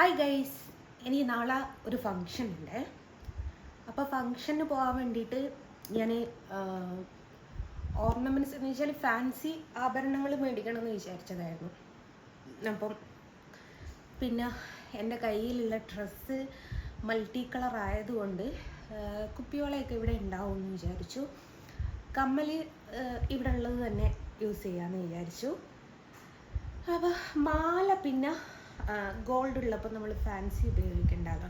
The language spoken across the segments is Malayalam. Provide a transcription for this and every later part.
ഹായ് ഗൈസ് എനിക്ക് നാളെ ഒരു ഫങ്ഷൻ ഉണ്ട്. അപ്പോൾ ഫങ്ഷന് പോകാൻ വേണ്ടിയിട്ട് ഞാൻ ഓർണമെന്റ്സ് എന്ന് വെച്ചാൽ ഫാൻസി ആഭരണങ്ങൾ മേടിക്കണം എന്ന് വിചാരിച്ചതായിരുന്നു. അപ്പം പിന്നെ എന്റെ കയ്യിലുള്ള ഡ്രസ്സ് മൾട്ടി കളർ ആയതുകൊണ്ട് കുപ്പിയോളയൊക്കെ ഇവിടെ ഉണ്ടാവും എന്ന് വിചാരിച്ചു. കമ്മൽ ഇവിടെ ഉള്ളത് തന്നെ യൂസ് ചെയ്യാമെന്ന് വിചാരിച്ചു. അപ്പോൾ മാല പിന്നെ ഗോൾഡ് ഉള്ളപ്പോൾ നമ്മൾ ഫാൻസി ഉപയോഗിക്കേണ്ടതാണ്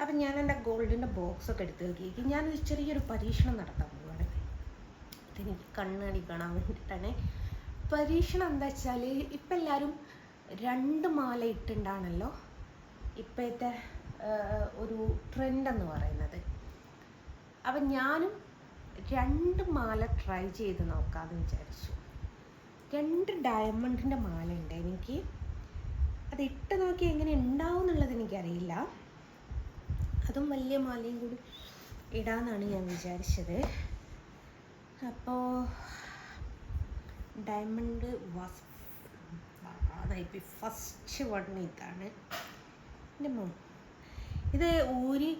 അപ്പം ഞാൻ എന്റെ ഗോൾഡിന്റെ ബോക്സൊക്കെ എടുത്ത് ഞാൻ ഞാനൊരു ചെറിയൊരു പരീക്ഷണം നടത്താൻ പോവാണ്. ഇതെനിക്ക് കണ്ണാടി കാണാൻ വേണ്ടിയിട്ടാണ് പരീക്ഷണം എന്താ വെച്ചാൽ ഇപ്പം എല്ലാവരും രണ്ട് മാല ഇട്ടുണ്ടാണല്ലോ? ഇപ്പോഴത്തെ ഒരു ട്രെൻഡ് എന്ന് പറയുന്നത്. അപ്പം ഞാനും രണ്ട് മാല ട്രൈ ചെയ്ത് നോക്കാമെന്ന് വിചാരിച്ചു. രണ്ട് ഡയമണ്ടിന്റെ മാല ഉണ്ട് എനിക്ക്. അത് ഇട്ട് നോക്കി എങ്ങനെ ഉണ്ടാവും എന്നുള്ളത് എനിക്കറിയില്ല. അതും വലിയ മാലയും കൂടി ഇടാന്നാണ് ഞാൻ വിചാരിച്ചത്. അപ്പോൾ ഡയമണ്ട് വാസ് അതായി ഫസ്റ്റ് വൺ ഇതാണ്. എന്റെ മോൾ ഇത് ഊരി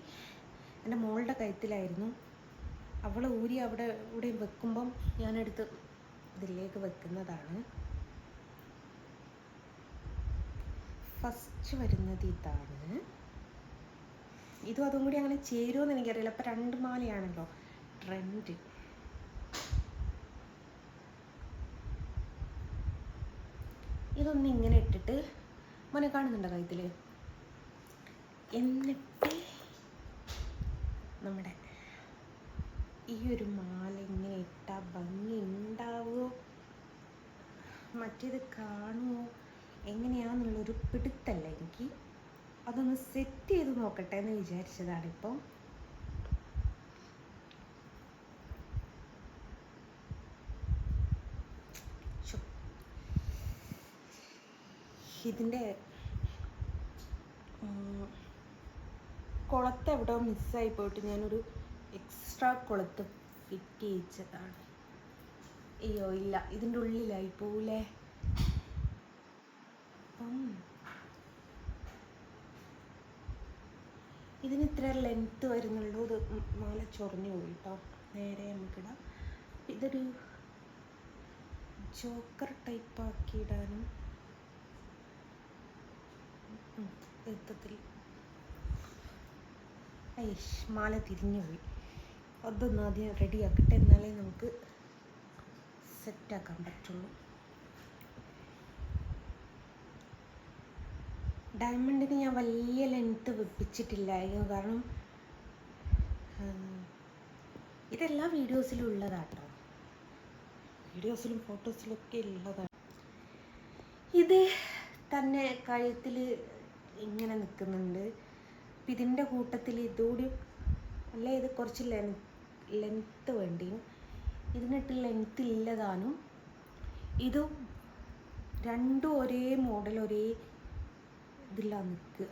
എന്റെ മോളുടെ കഴുത്തിലായിരുന്നു. അവൾ ഊരി അവിടെ ഇവിടെയും വെക്കുമ്പം ഞാനെടുത്ത് ഇതിലേക്ക് വെക്കുന്നതാണ്. ഫസ്റ്റ് വരുന്നത് ഇതാണ്. ഇതും അതും കൂടി അങ്ങനെ ചേരുമെന്ന് എനിക്കറിയില്ല. അപ്പം രണ്ട് മാലയാണല്ലോ ട്രെൻഡ് ഇതൊന്ന് ഇങ്ങനെ ഇട്ടിട്ട് മോനെ കാണുന്നുണ്ടോ കഴുത്തിൽ എന്നിട്ട് നമ്മുടെ ഈ ഒരു മാല ഇങ്ങനെ ഇട്ടാൽ ഭംഗി ഉണ്ടാവുമോ മറ്റേത് കാണുമോ എങ്ങനെയാണെന്നുള്ളൊരു പിടുത്തല്ല എനിക്ക്. അതൊന്ന് സെറ്റ് ചെയ്ത് നോക്കട്ടെ എന്ന് വിചാരിച്ചതാണ് ഇപ്പം. ഇതിന്റെ കുളത്ത് എവിടെ മിസ്സായി പോയിട്ട് ഞാനൊരു എക്സ്ട്രാ കുളത്ത് ഫിറ്റ് ചെയ്യിച്ചതാണ്. അയ്യോ ഇല്ല. ഇതിന്റെ ഉള്ളിലായി പോവില്ലേ ഇതിന് ഇത്ര ലെങ്ത്ത് വരുന്നുള്ളൂ. ഇത് മാല ചൊറിഞ്ഞു പോയി കേട്ടോ നേരെ നമുക്കിടാം. ഇതൊരു ജോക്കർ ടൈപ്പ് ആക്കി ഇടാനും എളുപ്പത്തിൽ. ഐഷ് മാല തിരിഞ്ഞു പോയി. അതൊന്നും ആദ്യം റെഡിയാക്കട്ടെ എന്നാലേ നമുക്ക് സെറ്റാക്കാൻ പറ്റുള്ളൂ. ഡയമണ്ടിന് ഞാൻ വലിയ ലെങ്ത്ത് വെപ്പിച്ചിട്ടില്ലായിരുന്നു. കാരണം ഇതെല്ലാം വീഡിയോസിലും ഉള്ളതാട്ടോ. വീഡിയോസിലും ഫോട്ടോസിലും ഒക്കെ ഉള്ളതാണ് ഇത് തന്നെ കഴുത്തിൽ ഇങ്ങനെ നിൽക്കുന്നുണ്ട് ഇതിന്റെ കൂട്ടത്തിൽ ഇതുകൂടി അല്ല ഇത് കുറച്ച് ലെങ്ത് ലെങ്ത്ത് വേണ്ടിയും ഇതിനിട്ട് ലെങ്ത്ത് ഇല്ലതാനും ഇതും രണ്ടും ഒരേ മോഡൽ ഒരേ ഇതിലാണ് നിൽക്കുക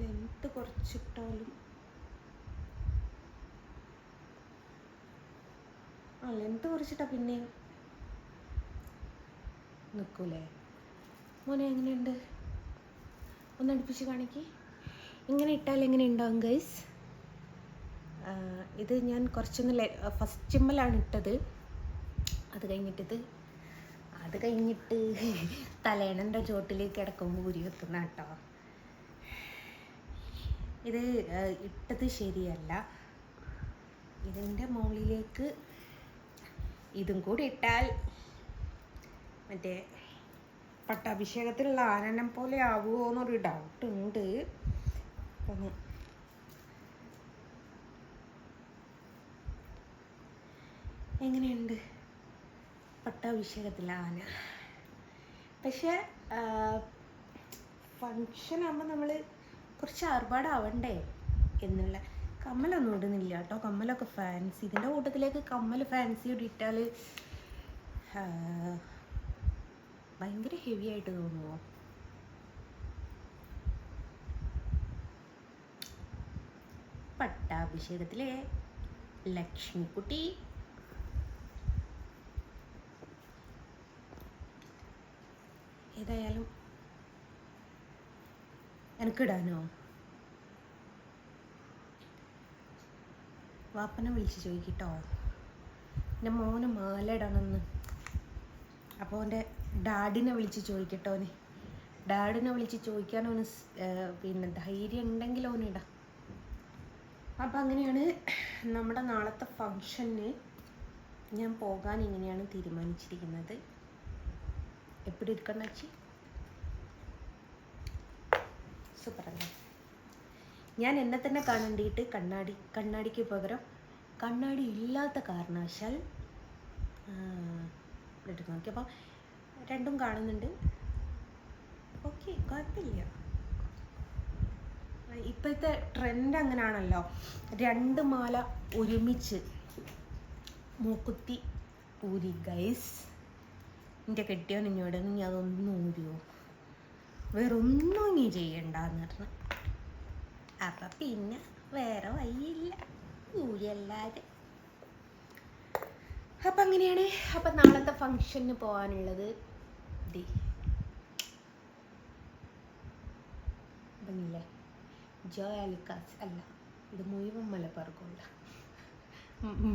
ലെങ്ത്ത് കുറച്ചിട്ടാലും ആ ലെങ്ത് കുറച്ചിട്ടാ പിന്നെ നിൽക്കൂലേ മോനെ എങ്ങനെയുണ്ട്? ഒന്ന് അടുപ്പിച്ച് കാണിക്ക്. ഇങ്ങനെ ഇട്ടാൽ എങ്ങനെ ഉണ്ടാവും ഗൈസ് ഇത് ഞാൻ കുറച്ചൊന്ന് ഫസ്റ്റ് ചിമ്മലാണ് ഇട്ടത്. അത് കഴിഞ്ഞിട്ടിത് അത് കഴിഞ്ഞിട്ട് തലേണന്റെ ചോട്ടിൽ കിടക്കുമ്പോൾ ഊരി വെക്കുന്ന കേട്ടോ. ഇത് ഇട്ടത് ശരിയല്ല. ഇതിന്റെ മുകളിലേക്ക് ഇതും കൂടി ഇട്ടാൽ മറ്റേ പട്ടാഭിഷേകത്തിലുള്ള ആനനം പോലെ ആവുമോ എന്നൊരു ഡൗട്ട് ഉണ്ട്. എങ്ങനെയുണ്ട്? പട്ടാഭിഷേകത്തിലെ ആന പക്ഷേ ഫങ്ഷൻ ആകുമ്പോൾ നമ്മൾ കുറച്ച് ആർഭാടാവണ്ടേ എന്നുള്ള. കമ്മലൊന്നും ഇടുന്നില്ല കേട്ടോ. കമ്മലൊക്കെ ഫാൻസി ഇതിന്റെ കൂട്ടത്തിലേക്ക് കമ്മൽ ഫാൻസി ഇട്ടാൽ ഭയങ്കര ഹെവി ആയിട്ട് തോന്നുമോ പട്ടാഭിഷേകത്തിലെ ലക്ഷ്മിക്കുട്ടി ഏതായാലും എനിക്കിടാനോ? വാപ്പനെ വിളിച്ച് ചോദിക്കട്ടോ. എന്റെ മോന് മാല ഇടണമെന്ന് അപ്പോൾ എന്റെ ഡാഡിനെ വിളിച്ച് ചോദിക്കട്ടോ അവന് ഡാഡിനെ വിളിച്ച് ചോദിക്കാൻ ഏർ പിന്നെ ധൈര്യം ഉണ്ടെങ്കിൽ അവനിടാം അപ്പം അങ്ങനെയാണ് നമ്മുടെ നാളത്തെ ഫങ്ഷന് ഞാൻ പോകാൻ ഇങ്ങനെയാണ് തീരുമാനിച്ചിരിക്കുന്നത്. എപ്പോഴും ഇരിക്കണ്ട ചേച്ചി സൂപ്പർ അല്ലേ ഞാൻ എന്നെ തന്നെ കാണേണ്ടിയിട്ട് കണ്ണാടി കണ്ണാടിക്ക് പകരം കണ്ണാടി ഇല്ലാത്ത കാരണവശാൽ ഇട്ട് നോക്കി. അപ്പോൾ രണ്ടും കാണുന്നുണ്ട്. ഓക്കെ കുഴപ്പമില്ല. ഇപ്പോഴത്തെ ട്രെൻഡ് അങ്ങനെയാണല്ലോ രണ്ട് മാല ഒരുമിച്ച് മൂക്കുത്തി ഊരി. ഗൈസ് എന്റെ കെട്ടിയോ നിന്നോട്? നീ അതൊന്നും ഊരിയോ? വേറൊന്നും ഇനി ചെയ്യണ്ടെന്ന് പറഞ്ഞു. അപ്പം പിന്നെ വേറെ വഴിയില്ല. ഊരിയല്ലാതെ അപ്പം അങ്ങനെയാണ്. അപ്പം നാളത്തെ ഫങ്ഷന് പോകാനുള്ളത് ഭംഗിയില്ലേ ജോയ് അലിക്കാസ് അല്ല ഇത് മുഴുവൻ മലബാർ ഗോൾഡ്.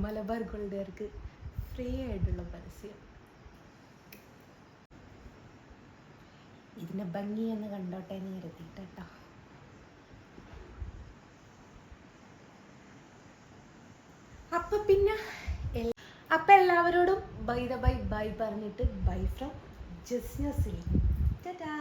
മലബാർ ഗോൾഡുകാർക്ക് ഫ്രീ ആയിട്ടുള്ള പരസ്യം. ഇതിനെ ഭംഗി കണ്ടോട്ടെ എന്ന് കരുതിയിട്ട് കേട്ടോ അപ്പൊ പിന്നെ അപ്പൊ എല്ലാവരോടും ബൈ ദ ബൈ ബൈ പറഞ്ഞിട്ട് ബൈ ഫ്രം ജസ്ന ടാ